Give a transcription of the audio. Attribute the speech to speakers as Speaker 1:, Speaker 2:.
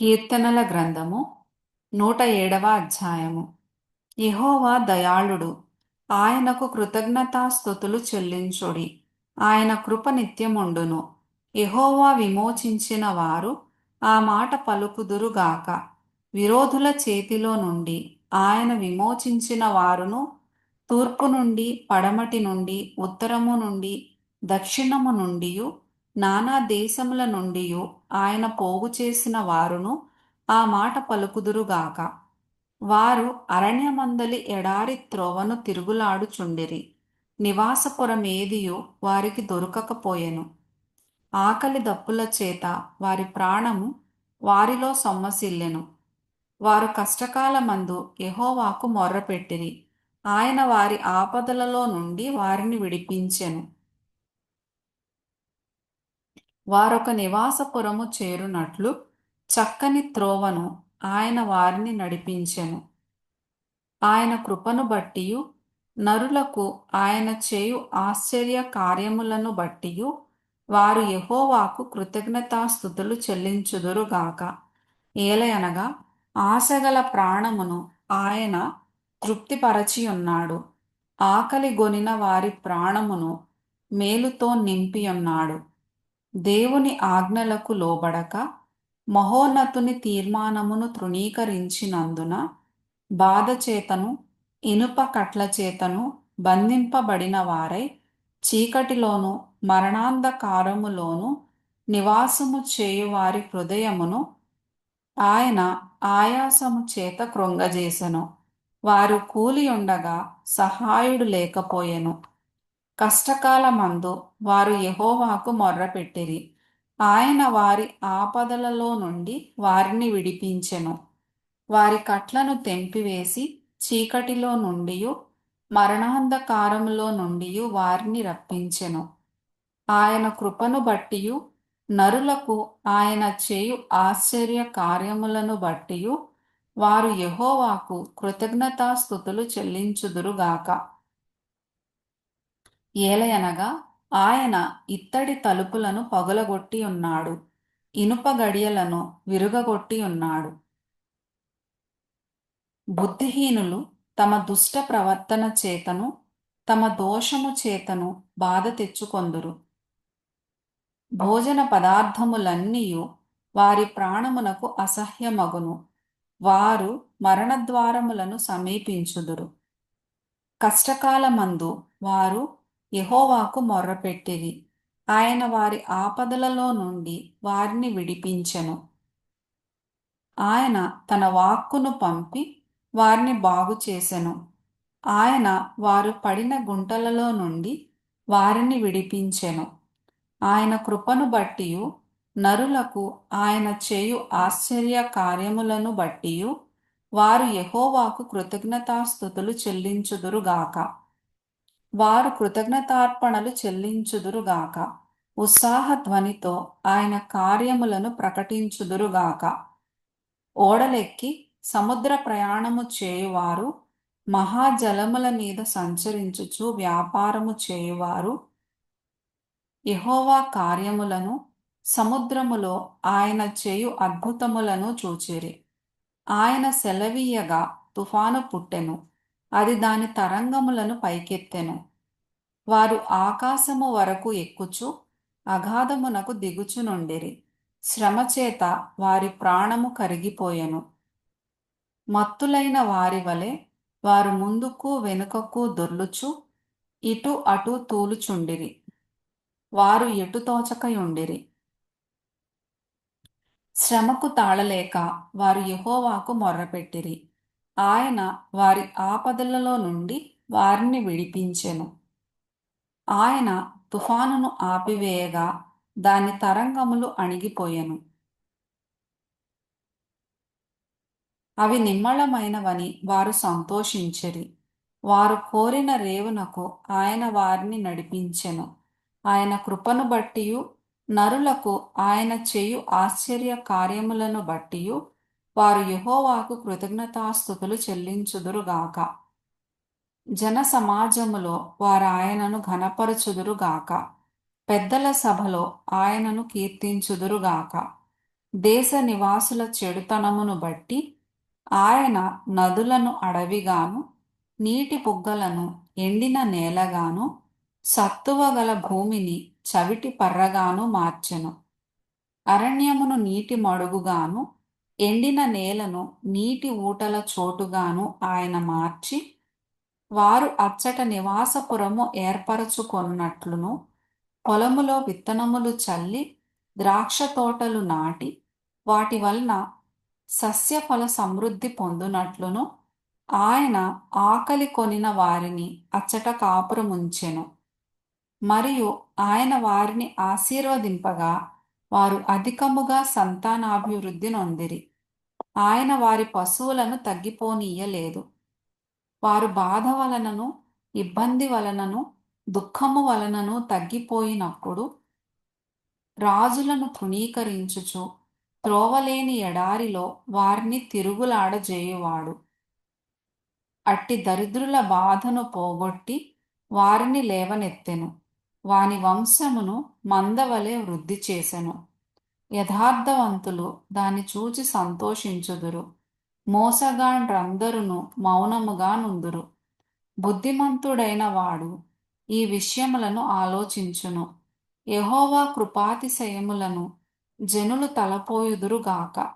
Speaker 1: కీర్తనల గ్రంథము నూట ఏడవ అధ్యాయము. యహోవా దయాళుడు ఆయనకు కృతజ్ఞతాస్థుతులు చెల్లించుడి. ఆయన కృప నిత్యముండును. యహోవా విమోచించిన వారు ఆ మాట పలుకుదురుగాక విరోధుల చేతిలో నుండి ఆయన విమోచించిన వారును తూర్పు నుండి పడమటి నుండి ఉత్తరము నుండి దక్షిణము నుండియు నానా దేశముల నుండి ఆయన పోగు చేసిన వారును ఆ మాట పలుకుదురుగాక వారు అరణ్యమందలి ఎడారి త్రోవను తిరుగులాడుచుండిరి. నివాసపురమేదియు వారికి దొరకకపోయెను. ఆకలి దప్పుల చేత వారి ప్రాణము వారిలో సొమ్మసిల్లెను. వారు కష్టకాలమందు యహోవాకు మొర్రపెట్టిరి. ఆయన వారి ఆపదలలో నుండి వారిని విడిపించెను. వారొక నివాసపురము చేరునట్లు చక్కని త్రోవను ఆయన వారిని నడిపించెను. ఆయన కృపను బట్టియు నరులకు ఆయన చేయు ఆశ్చర్య కార్యములను బట్టియు వారు యహోవాకు కృతజ్ఞతాస్థుతులు చెల్లించుదురుగాక ఏలయనగా ఆశగల ప్రాణమును ఆయన తృప్తిపరచి ఉన్నాడు ఆకలి గొనిన వారి ప్రాణమును మేలుతో నింపియున్నాడు. దేవుని ఆజ్ఞలకు లోబడక మహోన్నతుని తీర్మానమును తృణీకరించినందున బాధచేతను ఇనుప కట్ల చేతను బంధింపబడిన వారై చీకటిలోను మరణాంధకారములోను నివాసము చేయువారి హృదయమును ఆయన ఆయాసము చేత కృంగజేసెను. వారు కూలియుండగా సహాయుడు లేకపోయెను. కష్టకాలమందు వారు యహోవాకు మొర్రపెట్టిరి. ఆయన వారి ఆపదలలో నుండి వారిని విడిపించెను. వారి కట్లను తెంపివేసి చీకటిలో నుండి మరణాంధకారములో నుండియు వారిని రప్పించెను. ఆయన కృపను బట్టియు నరులకు ఆయన చేయు ఆశ్చర్య కార్యములను బట్టియు వారు యహోవాకు కృతజ్ఞతాస్థుతులు చెల్లించుదురుగాక. ఏలయనగా ఆయన ఇత్తడి తలుపులను పగులగొట్టి ఉన్నాడు. ఇనుప గడియలను విరుగగొట్టి ఉన్నాడు. బుద్ధిహీనులు తమ దుష్ట ప్రవర్తన చేతను తమ దోషము చేతను బాధ తెచ్చుకొందురు. భోజన పదార్థములన్నీయు వారి ప్రాణమునకు అసహ్యమగును. వారు మరణద్వారములను సమీపించుదురు. కష్టకాలమందు వారు యహోవాకు మొర్రపెట్టిరి. ఆయన వారి ఆపదలలో నుండి వారిని విడిపించెను. ఆయన తన వాక్కును పంపి వారిని బాగు చేసెను ఆయన వారు పడిన గుంటలలో నుండి వారిని విడిపించెను. ఆయన కృపను బట్టి నరులకు ఆయన చేయు ఆశ్చర్య కార్యములను బట్టి వారు యహోవాకు కృతజ్ఞతాస్థుతులు చెల్లించుదురుగాక. వారు కృతజ్ఞతార్పణలు చెల్లించుదురుగాక. ఉత్సాహ ధ్వనితో ఆయన కార్యములను ప్రకటించుదురుగాక. ఓడలెక్కి సముద్ర ప్రయాణము చేయువారు మహాజలముల మీద సంచరించుచు వ్యాపారము చేయువారు యెహోవా కార్యములను సముద్రములో ఆయన చేయు అద్భుతములను చూచిరి. ఆయన సెలవీయగా తుఫాను పుట్టెను. అది దాని తరంగములను పైకెత్తెను. వారు ఆకాశము వరకు ఎక్కుచు అగాధమునకు దిగుచునుండిరి శ్రమచేత వారి ప్రాణము కరిగిపోయెను. మత్తులైన వారి వలె వారు ముందుకు వెనుకకు దొర్లుచు ఇటు అటు తూలుచుండిరి. వారు ఎటు తోచకయుండిరి. శ్రమకు తాళలేక వారు యహోవాకు మొర్రపెట్టిరి. ఆయన వారి ఆపదలలో నుండి వారిని విడిపించెను. ఆయన తుఫానును ఆపివేయగా దాని తరంగములు అణిగిపోయెను. అవి నిమ్మళమైనవని వారు సంతోషించరి. వారు కోరిన రేవునకు ఆయన వారిని నడిపించెను. ఆయన కృపను బట్టియు నరులకు ఆయన చేయు ఆశ్చర్య కార్యములను బట్టియు వారు యహోవాకు కృతజ్ఞతాస్థుతులు చెల్లించుదురుగాక. జన సమాజములో వారు ఆయనను ఘనపరచుదురుగాక. పెద్దల సభలో ఆయనను కీర్తించుదురుగాక. దేశ నివాసుల చెడుతనమును బట్టి ఆయన నదులను అడవిగాను నీటి పుగ్గలను ఎండిన నేలగాను సత్తువ గల భూమిని చవిటి పర్రగాను మార్చెను. అరణ్యమును నీటి మడుగుగాను ఎండిన నేలను నీటి ఊటల చోటుగాను ఆయన మార్చి వారు అచ్చట నివాసపురము ఏర్పరచుకొన్నట్లును పొలములో విత్తనములు చల్లి ద్రాక్ష తోటలు నాటి వాటి వలన సస్యఫల సమృద్ధి పొందునట్లును ఆయన ఆకలి కొనిన వారిని అచ్చట కాపురముంచెను. మరియు ఆయన వారిని ఆశీర్వదింపగా వారు అధికముగా సంతానాభివృద్ధి నొందిరి. ఆయన వారి పశువులను తగ్గిపోనీయలేదు. వారు బాధ వలనను ఇబ్బంది వలనను దుఃఖము వలనను తగ్గిపోయినప్పుడు రాజులను తృణీకరించుచు త్రోవలేని ఎడారిలో వారిని తిరుగులాడజేయువాడు. అట్టి దరిద్రుల బాధను పోగొట్టి వారిని లేవనెత్తెను. వాని వంశమును మందవలే వృద్ధి చేసెను. యథార్థవంతులు దాన్ని చూచి సంతోషించుదురు. మోసగాండ్రందరును మౌనముగా నుందురు. బుద్ధిమంతుడైన వాడు ఈ విషయములను ఆలోచించును. యహోవా కృపాతిశయములను జనులు తలపోయుదురుగాక